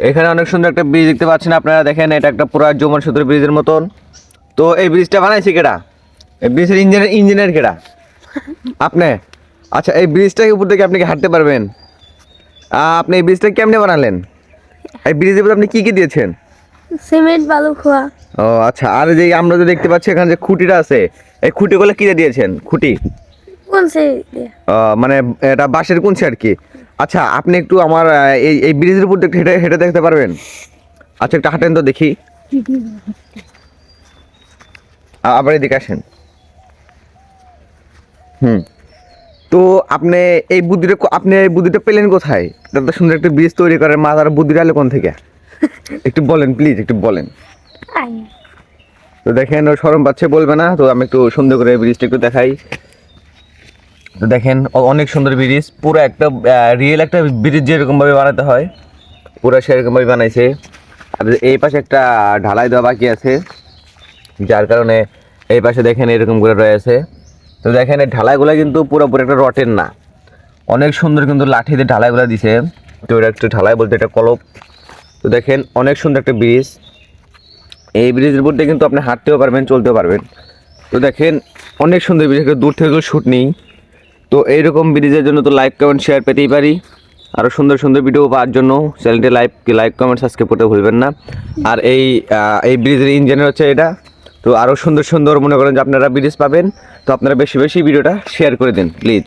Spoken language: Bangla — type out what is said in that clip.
এখানে অনেক সুন্দর একটা ব্রিজ দেখতে পাচ্ছেন আপনারা দেখেন এটা একটা পুরো যমুনা সেতুর ব্রিজের মতন। তো এই ব্রিজটা বানাইছে কেডা? এই ব্রিজের ইঞ্জিনিয়ার ইঞ্জিনিয়ার কেডা? আপনি? আচ্ছা এই ব্রিজটাকে উপর থেকে আপনি কি হাঁটতে পারবেন? আপনি এই ব্রিজটা কেমনে বানালেন? এই ব্রিজের উপর আপনি কি কি দিয়েছেন? সিমেন্ট বালু খোয়া। ও আচ্ছা আর যে আমরা যে দেখতে পাচ্ছি এখানে যে খুঁটিটা আছে এই খুঁটিগুলো কি দিয়ে দিয়েছেন? খুঁটি? মানে এটা বাঁশের কুঞ্চি আর কি? আচ্ছা আপনি একটু আমার এই এই ব্রিজের উপর হেঁটে হেঁটে দেখতে পারবেন? আচ্ছা একটু হাঁটেন তো দেখি। আবার এদিকে আসেন। হুম। তো আপনি এই বুদ্ধিটা আপনি এই বুদ্ধিটা পেলেন কোথায়? এত সুন্দর একটা ব্রিজ তৈরি করার মাথার বুদ্ধিটা এলো কোন থেকে? একটু বলেন প্লিজ একটু বলেন। তো দেখেন ও সরম পাচ্ছে বলবে না তো আমি একটু সুন্দর করে ব্রিজটা একটু দেখাই। তো দেখেন অনেক সুন্দর ব্রিজ। পুরো একটা রিয়েল একটা ব্রিজ যেরকমভাবে বানাতে হয়, পুরো সেরকমভাবে বানাইছে। আর এই পাশে একটা ঢালাই দেওয়া বাকি আছে, যার কারণে এই পাশে দেখেন এরকম করে রয়েছে তো দেখেন, এই ঢালাইগুলো কিন্তু পুরোপুরি একটা রটের না। অনেক সুন্দর কিন্তু লাঠি দিয়ে ঢালাইগুলো দিছে। তো এটা একটু ঢালাই বলতে এটা কলপ। তো দেখেন, অনেক সুন্দর একটা ব্রিজ। এই ব্রিজের উপর দিয়ে কিন্তু আপনি হাঁটতেও পারবেন, চলতেও পারবেন। তো দেখেন, অনেক সুন্দর ব্রিজ, একটা দূর থেকে শ্যুট নেই। তো এইরকম ব্রিজের জন্য তো লাইক কমেন্ট শেয়ার পেতেই পারি। আরও সুন্দর সুন্দর ভিডিও পাওয়ার জন্য চ্যানেলটি লাইক লাইক কমেন্ট সাবস্ক্রাইব করতে ভুলবেন না। আর এই এই ব্রিজের ইঞ্জিনের হচ্ছে এটা। তো আরও সুন্দর সুন্দর মনে করেন যে আপনারা ব্রিজ পাবেন। তো আপনারা বেশি বেশি ভিডিওটা শেয়ার করে দিন প্লিজ